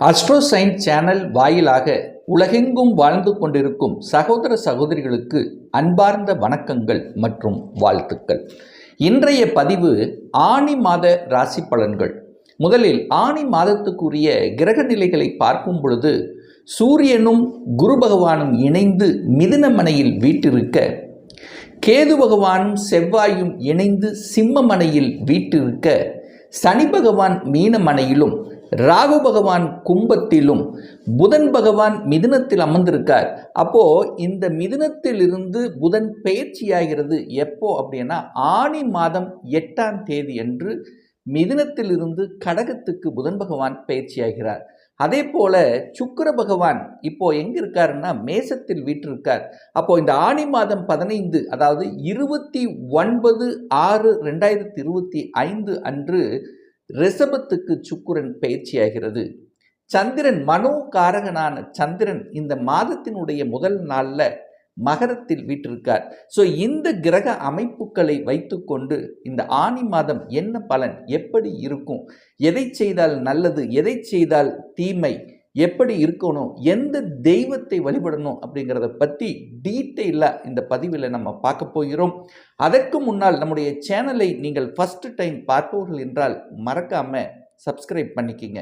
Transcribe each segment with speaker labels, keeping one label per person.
Speaker 1: அஸ்ட்ரோசைன் channel வாயிலாக உலகெங்கும் வாழ்ந்து கொண்டிருக்கும் சகோதர சகோதரிகளுக்கு அன்பார்ந்த வணக்கங்கள் மற்றும் வாழ்த்துக்கள். இன்றைய பதிவு ஆணி மாத ராசி பலன்கள். முதலில் ஆணி மாதத்துக்குரிய கிரக நிலைகளை பார்க்கும் பொழுது சூரியனும் குரு பகவானும் இணைந்து மிதுனமனையில் வீட்டிருக்க கேது பகவானும் செவ்வாயும் இணைந்து சிம்மமனையில் வீட்டிருக்க சனி பகவான் மீனமனையிலும் ராகு பகவான் கும்பத்திலும் புதன் பகவான் மிதுனத்தில் அமர்ந்திருக்கார். அப்போ இந்த மிதுனத்திலிருந்து புதன் பெயர்ச்சியாகிறது எப்போ அப்படின்னா ஆணி மாதம் எட்டாம் தேதி அன்று மிதுனத்திலிருந்து கடகத்துக்கு புதன் பகவான் பயிற்சியாகிறார் அதே போல சுக்கர பகவான் இப்போ எங்க இருக்காருன்னா மேசத்தில் வீற்றிருக்கார். அப்போ இந்த ஆணி மாதம் பதினைந்து அதாவது இருபத்தி ஒன்பது ஆறு ரெண்டாயிரத்தி இருபத்தி ஐந்து அன்று ரிஷபத்துக்கு சுக்கிரன் பயிற்சியாகிறது. சந்திரன் மனோகாரகனான சந்திரன் இந்த மாதத்தினுடைய முதல் நாளில் மகரத்தில் வீட்டிருக்கார் ஸோ இந்த கிரக அமைப்புகளை வைத்துக்கொண்டு இந்த ஆணி மாதம் என்ன பலன்? எப்படி இருக்கும்? எதை செய்தால் நல்லது? எதை செய்தால் தீமை? எப்படி இருக்கணும் எந்த தெய்வத்தை வழிபடணும் அப்படிங்கிறத பற்றி டீட்டெயிலாக இந்த பதிவில் நம்ம பார்க்க போகிறோம். அதற்கு முன்னால் நம்முடைய சேனலை நீங்கள் ஃபஸ்ட்டு டைம் பார்ப்பவர்கள் என்றால் மறக்காமல் சப்ஸ்கிரைப் பண்ணிக்கிங்க.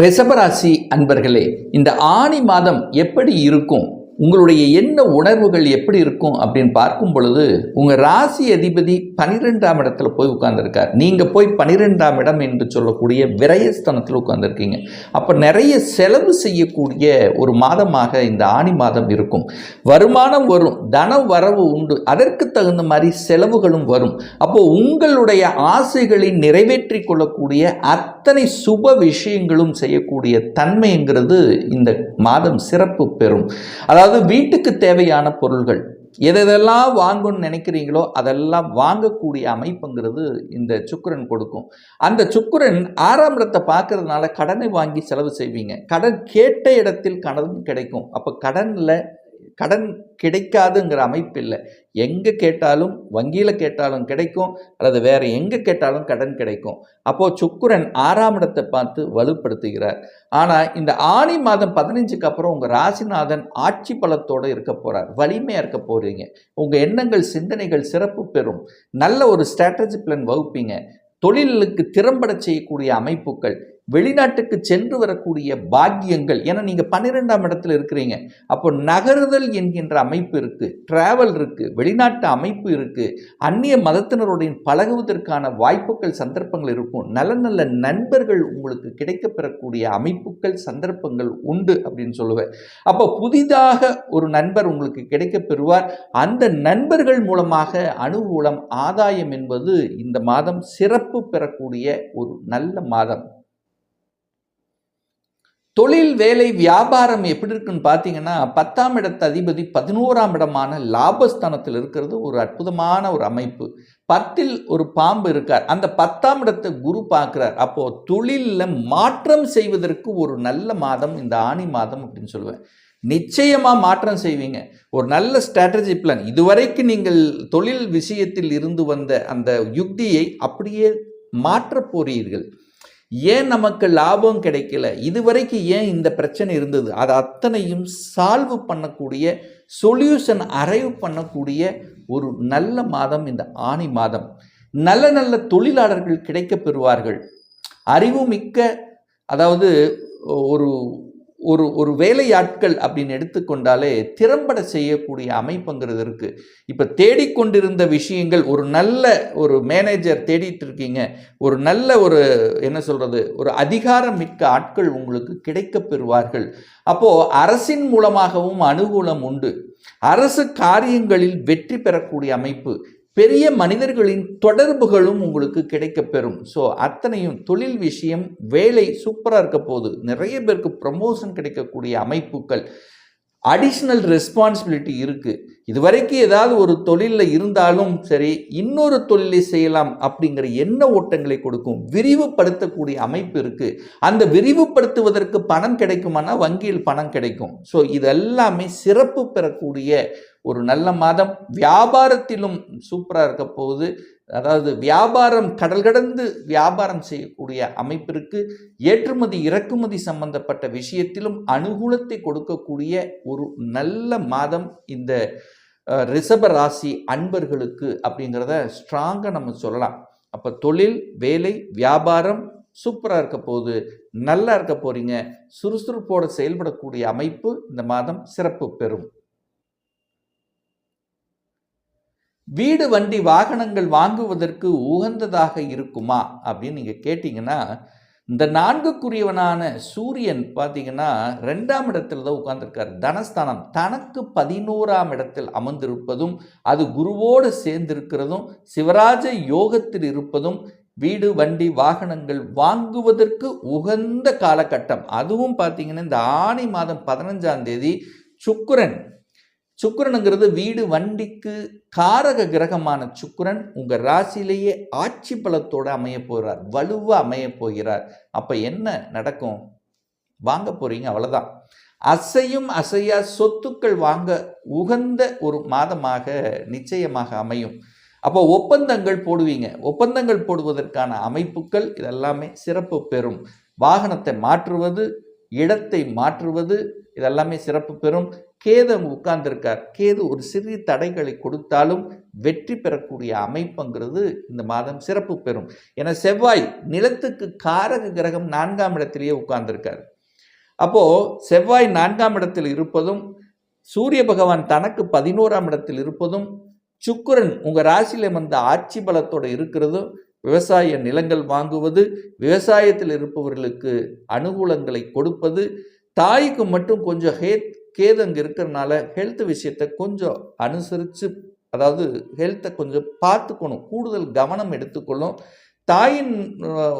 Speaker 1: ரிஷபராசி அன்பர்களே இந்த ஆணி மாதம் எப்படி இருக்கும்? உங்களுடைய என்ன உணர்வுகள் எப்படி இருக்கும் அப்படின்னு பார்க்கும் பொழுது உங்கள் ராசி அதிபதி பனிரெண்டாம் இடத்துல போய் உட்கார்ந்துருக்கார். நீங்கள் போய் பனிரெண்டாம் இடம் என்று சொல்லக்கூடிய விரயஸ்தனத்தில் உட்கார்ந்துருக்கீங்க. அப்போ நிறைய செலவு செய்யக்கூடிய ஒரு மாதமாக இந்த ஆணி மாதம் இருக்கும். வருமானம் வரும் தன வரவு உண்டு. அதற்கு தகுந்த மாதிரி செலவுகளும் வரும். அப்போ உங்களுடைய ஆசைகளை நிறைவேற்றி கொள்ளக்கூடிய அத்தனை சுப விஷயங்களும் செய்யக்கூடிய தன்மைங்கிறது இந்த மாதம் சிறப்பு பெறும். அதாவது வீட்டுக்கு தேவையான பொருள்கள். எதெல்லாம் வாங்கணும்னு நினைக்கிறீங்களோ அதெல்லாம் வாங்கக்கூடிய அமைப்புங்கிறது இந்த சுக்கிரன் கொடுக்கும். அந்த சுக்கரன் ஆறாம் இடத்தை பார்க்கறதுனால கடனை வாங்கி செலவு செய்வீங்க. கடன் கேட்ட இடத்தில் கடன் கிடைக்கும். அப்போ கடனில் கடன் கிடைக்காதுங்கிற அமைப்பு இல்லை. எங்கே கேட்டாலும் வங்கியில் கேட்டாலும் கிடைக்கும் அல்லது வேறு எங்கே கேட்டாலும் கடன் கிடைக்கும். அப்போது சுக்குரன் ஆறாம் இடத்தை பார்த்து வலுப்படுத்துகிறார். ஆனால் இந்த ஆணி மாதம் பதினஞ்சுக்கு அப்புறம் உங்கள் ராசிநாதன் ஆட்சி பலத்தோடு இருக்க போகிறார் வலிமையாக இருக்க போகிறீங்க உங்கள் எண்ணங்கள் சிந்தனைகள் சிறப்பு பெறும். நல்ல ஒரு ஸ்ட்ராட்டஜி பிளான் வகுப்பீங்க. தொழிலுக்கு திறம்பட செய்யக்கூடிய அமைப்புகள். வெளிநாட்டுக்கு சென்று வரக்கூடிய பாக்கியங்கள். ஏன்னா நீங்கள் பன்னிரெண்டாம் இடத்துல இருக்கிறீங்க. அப்போ நகருதல் என்கின்ற அமைப்பு இருக்குது ட்ராவல் இருக்குது வெளிநாட்டு அமைப்பு இருக்குது அந்நிய மதத்தினருடைய பழகுவதற்கான வாய்ப்புகள் சந்தர்ப்பங்கள் இருக்கும். நல்ல நல்ல நண்பர்கள் உங்களுக்கு கிடைக்கப்பெறக்கூடிய அமைப்புகள் சந்தர்ப்பங்கள் உண்டு அப்படின்னு சொல்லுவேன். அப்போ புதிதாக ஒரு நண்பர் உங்களுக்கு கிடைக்கப் பெறுவார். அந்த நண்பர்கள் மூலமாக அனுகூலம் ஆதாயம் என்பது இந்த மாதம் சிறப்பு பெறக்கூடிய ஒரு நல்ல மாதம். தொழில் வேலை வியாபாரம் எப்படி இருக்குன்னு பார்த்தீங்கன்னா பத்தாம் இடத்து அதிபதி பதினோராம் இடமான லாபஸ்தானத்தில் இருக்கிறது ஒரு அற்புதமான ஒரு அமைப்பு. பத்தில் ஒரு பாம்பு இருக்கார். அந்த பத்தாம் இடத்தை குரு பார்க்குறார். அப்போது தொழிலில் மாற்றம் செய்வதற்கு ஒரு நல்ல மாதம் இந்த ஆணி மாதம் அப்படின்னு சொல்லுவேன். நிச்சயமாக மாற்றம் செய்வீங்க. ஒரு நல்ல ஸ்ட்ராட்டஜி பிளான் இதுவரைக்கும் நீங்கள் தொழில் விஷயத்தில் இருந்து வந்த அந்த யுக்தியை அப்படியே மாற்றப் போறீர்கள். ஏன் நமக்கு லாபம் கிடைக்கல? இதுவரைக்கும் ஏன் இந்த பிரச்சனை இருந்தது? அது அத்தனையும் சால்வ் பண்ணக்கூடிய சொல்யூஷன் அரைவ் பண்ணக்கூடிய ஒரு நல்ல மாதம் இந்த ஆணி மாதம். நல்ல நல்ல தொழிலாளர்கள் கிடைக்கப் பெறுவார்கள் அறிவுமிக்க அதாவது ஒரு ஒரு ஒரு வேலையாட்கள் அப்படின்னு எடுத்துக்கொண்டாலே திறம்பட செய்யக்கூடிய அமைப்புங்கிறது இருக்குது இப்போ தேடிக்கொண்டிருந்த விஷயங்கள் ஒரு நல்ல ஒரு மேனேஜர் தேடிட்டு இருக்கீங்க ஒரு நல்ல ஒரு என்ன சொல்கிறது ஒரு அதிகாரம் மிக்க ஆட்கள் உங்களுக்கு கிடைக்கப் பெறுவார்கள். அப்போது அரசின் மூலமாகவும் அனுகூலம் உண்டு. அரசு காரியங்களில் வெற்றி பெறக்கூடிய அமைப்பு பெரிய மனிதர்களின் தொடர்புகளும் உங்களுக்கு கிடைக்கப்பெறும். ஸோ அத்தனையும் தொழில் விஷயம் வேலை சூப்பராக இருக்க போகுது. நிறைய பேருக்கு ப்ரமோஷன் கிடைக்கக்கூடிய அமைப்புகள். அடிஷ்னல் ரெஸ்பான்சிபிலிட்டி இருக்குது இதுவரைக்கும் ஏதாவது ஒரு தொழிலில் இருந்தாலும் சரி இன்னொரு தொழிலை செய்யலாம் அப்படிங்கிற எண்ண ஓட்டங்களை கொடுக்கும். விரிவுபடுத்தக்கூடிய அமைப்பு இருக்குது அந்த விரிவுபடுத்துவதற்கு பணம் கிடைக்குமானா வங்கியில் பணம் கிடைக்கும். ஸோ இதெல்லாமே சிறப்பு பெறக்கூடிய ஒரு நல்ல மாதம் வியாபாரத்திலும் சூப்பராக இருக்க போகுது. அதாவது வியாபாரம் கடல் கடந்து வியாபாரம் செய்யக்கூடிய அமைப்பிற்கு ஏற்றுமதி இறக்குமதி சம்பந்தப்பட்ட விஷயத்திலும் அனுகூலத்தை கொடுக்கக்கூடிய ஒரு நல்ல மாதம் இந்த அஹ், ரிஷப ராசி அன்பர்களுக்கு அப்படிங்கிறத ஸ்ட்ராங்காக நம்ம சொல்லலாம். அப்போ தொழில் வேலை வியாபாரம் சூப்பராக இருக்க போகுது. நல்லா இருக்க போகிறீங்க சுறுசுறுப்போட செயல்படக்கூடிய அமைப்பு இந்த மாதம் சிறப்பு பெறும். வீடு வண்டி வாகனங்கள் வாங்குவதற்கு உகந்ததாக இருக்குமா? அப்படின்னு நீங்கள் கேட்டிங்கன்னா இந்த நான்குக்குரியவனான சூரியன் பார்த்தீங்கன்னா ரெண்டாம் இடத்துல தான் உட்கார்ந்திருக்கார். தனஸ்தானம் தனக்கு பதினோராம் இடத்தில் அமர்ந்திருப்பதும் அது குருவோடு சேர்ந்திருக்கிறதும் சிவராஜ யோகத்தில் இருப்பதும் வீடு வண்டி வாகனங்கள் வாங்குவதற்கு உகந்த காலகட்டம். அதுவும் பார்த்தீங்கன்னா இந்த ஆணி மாதம் பதினஞ்சாம் தேதி சுக்கரன் சுக்கிரனுங்கிறது வீடு வண்டிக்கு காரக கிரகமான சுக்கரன் உங்கள் ராசியிலேயே ஆட்சி பலத்தோடு அமைய போகிறார் வலுவாக அமைய போகிறார். அப்போ என்ன நடக்கும்? வாங்க போகிறீங்க அவ்வளோதான் அசையும் அசையா சொத்துக்கள் வாங்க உகந்த ஒரு மாதமாக நிச்சயமாக அமையும். அப்போ ஒப்பந்தங்கள் போடுவீங்க. ஒப்பந்தங்கள் போடுவதற்கான அமைப்புகள் இதெல்லாமே சிறப்பு பெறும். வாகனத்தை மாற்றுவது இடத்தை மாற்றுவது இதெல்லாமே சிறப்பு பெறும். கேது அங்கே உட்கார்ந்திருக்கார். கேது ஒரு சிறிய தடைகளை கொடுத்தாலும் வெற்றி பெறக்கூடிய அமைப்புங்கிறது இந்த மாதம் சிறப்பு பெறும். ஏன்னா செவ்வாய் நிலத்துக்கு காரக கிரகம் நான்காம் இடத்திலேயே உட்கார்ந்துருக்கார். அப்போது செவ்வாய் நான்காம் இடத்தில் இருப்பதும் சூரிய பகவான் தனக்கு பதினோராம் இடத்தில் இருப்பதும் சுக்கரன் உங்கள் ராசியில் வந்த ஆட்சி பலத்தோடு இருக்கிறதும் விவசாய நிலங்கள் வாங்குவது விவசாயத்தில் இருப்பவர்களுக்கு அனுகூலங்களை கொடுப்பது தாய்க்கு மட்டும் கொஞ்சம் ஹேத் கேது அங்கே இருக்கிறனால ஹெல்த் விஷயத்தை கொஞ்சம் அனுசரித்து அதாவது ஹெல்த்தை கொஞ்சம் பார்த்துக்கணும். கூடுதல் கவனம் எடுத்துக்கொள்ளும் தாயின்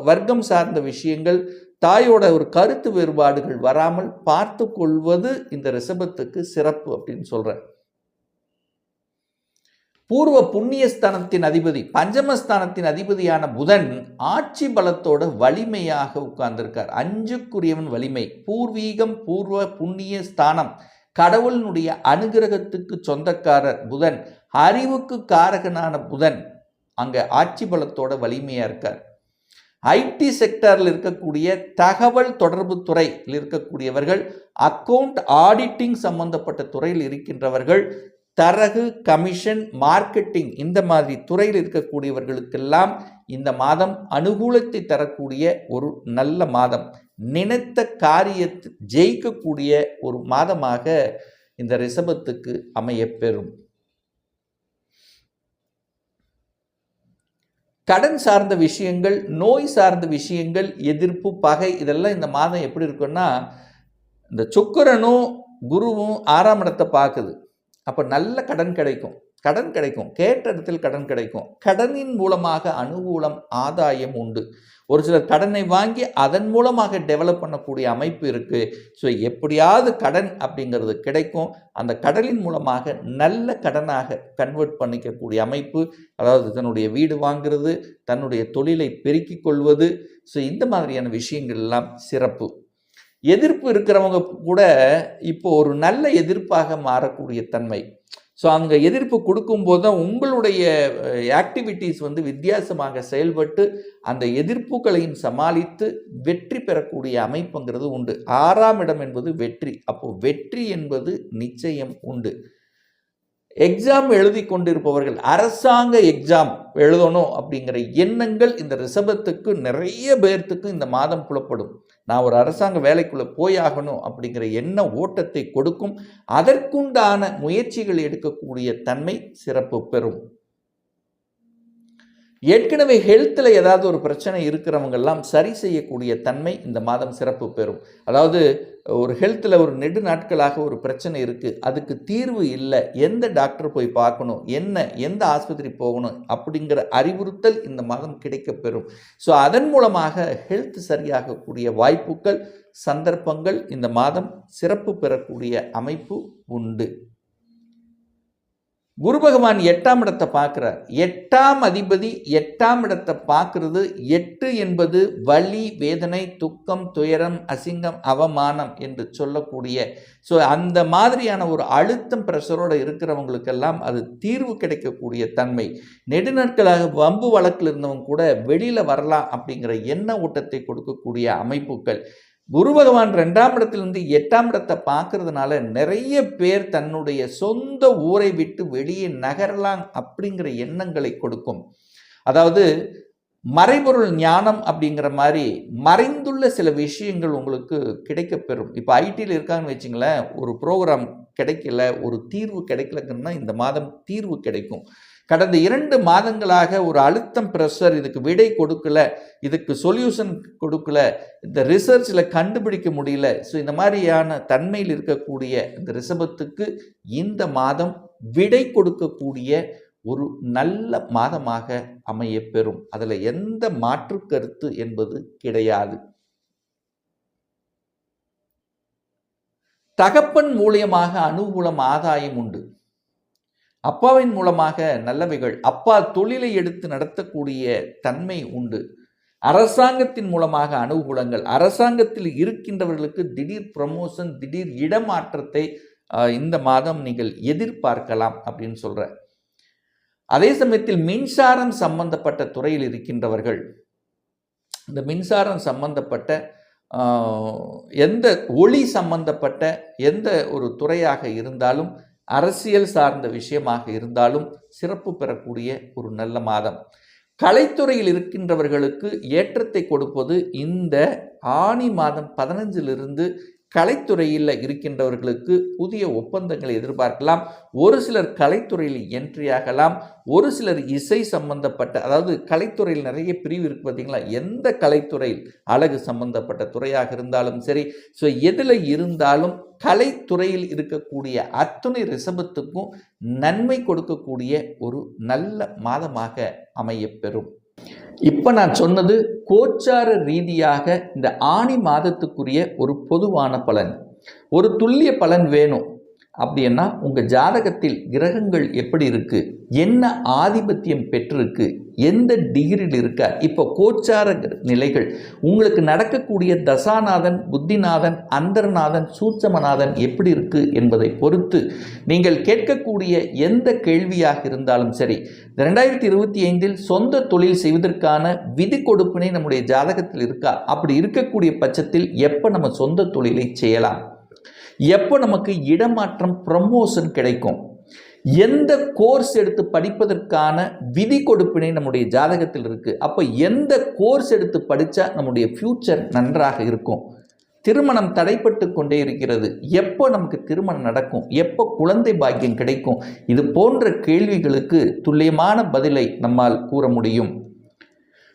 Speaker 1: வர்க்கம் சார்ந்த விஷயங்கள் தாயோட ஒரு கருத்து வேறுபாடுகள் வராமல் பார்த்து கொள்வது இந்த ரிஷபத்துக்கு சிறப்பு அப்படின்னு சொல்கிறேன் பூர்வ புண்ணியஸ்தானத்தின் அதிபதி பஞ்சமஸ்தானத்தின் அதிபதியான புதன் ஆட்சி பலத்தோட வலிமையாக உட்கார்ந்திருக்கார். அஞ்சுக்குரியவன் வலிமை பூர்வீகம் பூர்வ புண்ணிய ஸ்தானம் கடவுளினுடைய அனுகிரகத்துக்கு சொந்தக்காரர் புதன் அறிவுக்கு காரகனான புதன் அங்கே ஆட்சி பலத்தோட வலிமையாக இருக்கார். ஐடி செக்டரில் இருக்கக்கூடிய தகவல் தொடர்பு துறையில் இருக்கக்கூடியவர்கள் அக்கவுண்ட் ஆடிட்டிங் சம்பந்தப்பட்ட துறையில் இருக்கின்றவர்கள் தரகு கமிஷன் மார்க்கெட்டிங் இந்த மாதிரி துறையில் இருக்கக்கூடியவர்களுக்கெல்லாம் இந்த மாதம் அனுகூலத்தை தரக்கூடிய ஒரு நல்ல மாதம். நினைத்த காரியத்தை ஜெயிக்கக்கூடிய ஒரு மாதமாக இந்த ரிஷபத்துக்கு அமையப்பெறும். கடன் சார்ந்த விஷயங்கள் நோய் சார்ந்த விஷயங்கள் எதிர்ப்பு பகை இதெல்லாம் இந்த மாதம் எப்படி இருக்குன்னா இந்த சுக்கரனும் குருவும் ஆறாம் இடத்தை பார்க்குது. அப்போ நல்ல கடன் கிடைக்கும். கடன் கிடைக்கும். கேட்ட இடத்தில் கடன் கிடைக்கும். கடனின் மூலமாக அனுகூலம் ஆதாயம் உண்டு. ஒரு சிலர் கடனை வாங்கி அதன் மூலமாக டெவலப் பண்ணக்கூடிய அமைப்பு இருக்குது ஸோ எப்படியாவது கடன் அப்படிங்கிறது கிடைக்கும். அந்த கடலின் மூலமாக நல்ல கடனாக கன்வெர்ட் பண்ணிக்கக்கூடிய அமைப்பு அதாவது தன்னுடைய வீடு வாங்குறது தன்னுடைய தொழிலை பெருக்கிக் கொள்வது. ஸோ இந்த மாதிரியான விஷயங்கள் எல்லாம் சிறப்பு. எதிர்ப்பு இருக்கிறவங்க கூட இப்போ ஒரு நல்ல எதிர்ப்பாக மாறக்கூடிய தன்மை. ஸோ அங்கே எதிர்ப்பு கொடுக்கும்போது தான் உங்களுடைய ஆக்டிவிட்டீஸ் வந்து வித்தியாசமாக செயல்பட்டு அந்த எதிர்ப்புகளையும் சமாளித்து வெற்றி பெறக்கூடிய அமைப்புங்கிறது உண்டு. ஆறாம் இடம் என்பது வெற்றி. அப்போது வெற்றி என்பது நிச்சயம் உண்டு. எக்ஸாம் எழுதி கொண்டிருப்பவர்கள் அரசாங்க எக்ஸாம் எழுதணும் அப்படிங்கிற எண்ணங்கள் இந்த ரிஷபத்துக்கு நிறைய பேர்த்துக்கு இந்த மாதம் புலப்படும். நான் ஒரு அரசாங்க வேலைக்குள்ளே போயாகணும் அப்படிங்கிற எண்ண ஓட்டத்தை கொடுக்கும். அதற்குண்டான முயற்சிகள் எடுக்கக்கூடிய தன்மை சிறப்பு பெறும். ஏற்கனவே ஹெல்த்தில் ஏதாவது ஒரு பிரச்சனை இருக்கிறவங்கெல்லாம் சரி செய்யக்கூடிய தன்மை இந்த மாதம் சிறப்பு பெறும். அதாவது ஒரு ஹெல்த்தில் ஒரு நெடு நாட்களாக ஒரு பிரச்சனை இருக்குது அதுக்கு தீர்வு இல்லை. எந்த டாக்டர் போய் பார்க்கணும்? என்ன? எந்த ஆஸ்பத்திரி போகணும்? அப்படிங்கிற அறிவுறுத்தல் இந்த மாதம் கிடைக்கப்பெறும். ஸோ அதன் மூலமாக ஹெல்த் சரியாகக்கூடிய வாய்ப்புகள் சந்தர்ப்பங்கள் இந்த மாதம் சிறப்பு பெறக்கூடிய அமைப்பு உண்டு. குரு பகவான் எட்டாம் இடத்தை பார்க்குறார். எட்டாம் அதிபதி எட்டாம் இடத்தை பார்க்கறது எட்டு என்பது வலி வேதனை துக்கம் துயரம் அசிங்கம் அவமானம் என்று சொல்லக்கூடிய ஸோ அந்த மாதிரியான ஒரு அழுத்தம் ப்ரெஷரோடு இருக்கிறவங்களுக்கெல்லாம் அது தீர்வு கிடைக்கக்கூடிய தன்மை. நெடுநாட்களாக வம்பு வழக்கில் இருந்தவங்க கூட வெளியில் வரலாம் அப்படிங்கிற எண்ண ஓட்டத்தை கொடுக்கக்கூடிய அமைப்புகள். குரு பகவான் ரெண்டாம் இடத்திலிருந்து எட்டாம் இடத்தை பார்க்கறதுனால நிறைய பேர் தன்னுடைய சொந்த ஊரை விட்டு வெளியே நகரலாம் அப்படிங்கிற எண்ணங்களை கொடுக்கும். அதாவது மறைபொருள் ஞானம் அப்படிங்கிற மாதிரி மறைந்துள்ள சில விஷயங்கள் உங்களுக்கு கிடைக்கப்பெறும் இப்போ ஐடியில் இருக்காங்கன்னு வச்சிங்களேன் ஒரு ப்ரோக்ராம் கிடைக்கல ஒரு தீர்வு கிடைக்கலங்கன்னா இந்த மாதம் தீர்வு கிடைக்கும். கடந்த இரண்டு மாதங்களாக ஒரு அழுத்தம் ப்ரெஷர் இதுக்கு விடை கொடுக்கல இதுக்கு சொல்யூஷன் கொடுக்கல இந்த ரிசர்ச்சில் கண்டுபிடிக்க முடியல. ஸோ இந்த மாதிரியான தன்மையில் இருக்கக்கூடிய இந்த ரிசபத்துக்கு இந்த மாதம் விடை கொடுக்கக்கூடிய ஒரு நல்ல மாதமாக அமைய பெறும். அதில் எந்த மாற்று கருத்து என்பது கிடையாது. தகப்பன் மூலியமாக அனுகூலம் ஆதாயம் உண்டு. அப்பாவின் மூலமாக நல்லவைகள் அப்பா தொழிலை எடுத்து நடத்தக்கூடிய தன்மை உண்டு. அரசாங்கத்தின் மூலமாக அனுகூலங்கள் அரசாங்கத்தில் இருக்கின்றவர்களுக்கு திடீர் ப்ரமோஷன் திடீர் இடமாற்றத்தை இந்த மாதம் நீங்கள் எதிர்பார்க்கலாம் அப்படின்னு சொல்கிற அதே சமயத்தில் மின்சாரம் சம்பந்தப்பட்ட துறையில் இருக்கின்றவர்கள் இந்த மின்சாரம் சம்பந்தப்பட்ட எந்த ஒளி சம்பந்தப்பட்ட எந்த ஒரு துறையாக இருந்தாலும் அரசியல் சார்ந்த விஷயமாக இருந்தாலும் சிறப்பு பெறக்கூடிய ஒரு நல்ல மாதம். கலைத்துறையில் இருக்கின்றவர்களுக்கு ஏற்றத்தை கொடுப்பது இந்த ஆணி மாதம் பதினஞ்சிலிருந்து கலைத்துறையில் இருக்கின்றவர்களுக்கு புதிய ஒப்பந்தங்களை எதிர்பார்க்கலாம். ஒரு சிலர் கலைத்துறையில் என்ட்ரி ஆகலாம். ஒரு சிலர் இசை சம்பந்தப்பட்ட அதாவது கலைத்துறையில் நிறைய பிரிவு இருக்குது பார்த்தீங்களா எந்த கலைத்துறையில் அழகு சம்பந்தப்பட்ட துறையாக இருந்தாலும் சரி. ஸோ எதில் இருந்தாலும் கலைத்துறையில் இருக்கக்கூடிய அத்துணை ரிசபத்துக்கும் நன்மை கொடுக்கக்கூடிய ஒரு நல்ல மாதமாக அமையப்பெறும். இப்போ நான் சொன்னது கோச்சார ரீதியாக இந்த ஆணி மாதத்துக்குரிய ஒரு பொதுவான பலன். ஒரு துல்லிய பலன் வேணும். அப்படின்னா உங்கள் ஜாதகத்தில் கிரகங்கள் எப்படி இருக்குது என்ன ஆதிபத்தியம் பெற்றிருக்கு? எந்த டிகிரியில் இருக்கா? இப்போ கோச்சார நிலைகள். உங்களுக்கு நடக்கக்கூடிய தசாநாதன் புத்திநாதன் அந்தர்நாதன் சூட்சமநாதன் எப்படி இருக்குது என்பதை பொறுத்து நீங்கள் கேட்கக்கூடிய எந்த கேள்வியாக இருந்தாலும் சரி ரெண்டாயிரத்தி இருபத்தி ஐந்தில் சொந்த தொழில் செய்வதற்கான விதி கொடுப்பினை நம்முடைய ஜாதகத்தில் இருக்கா? அப்படி இருக்கக்கூடிய பட்சத்தில் எப்போ நம்ம சொந்த தொழிலை செய்யலாம்? எப்போ நமக்கு இடமாற்றம் ப்ரமோஷன் கிடைக்கும்? எந்த கோர்ஸ் எடுத்து படிப்பதற்கான விதி கொடுப்பினை நம்முடைய ஜாதகத்தில் இருக்குது அப்போ எந்த கோர்ஸ் எடுத்து படித்தா நம்முடைய ஃப்யூச்சர் நன்றாக இருக்கும்? திருமணம் தடைப்பட்டு கொண்டே இருக்கிறது. எப்போ நமக்கு திருமணம் நடக்கும்? எப்போ குழந்தை பாக்கியம் கிடைக்கும்? இது போன்ற கேள்விகளுக்கு துல்லியமான பதிலை நம்மால் கூற முடியும்.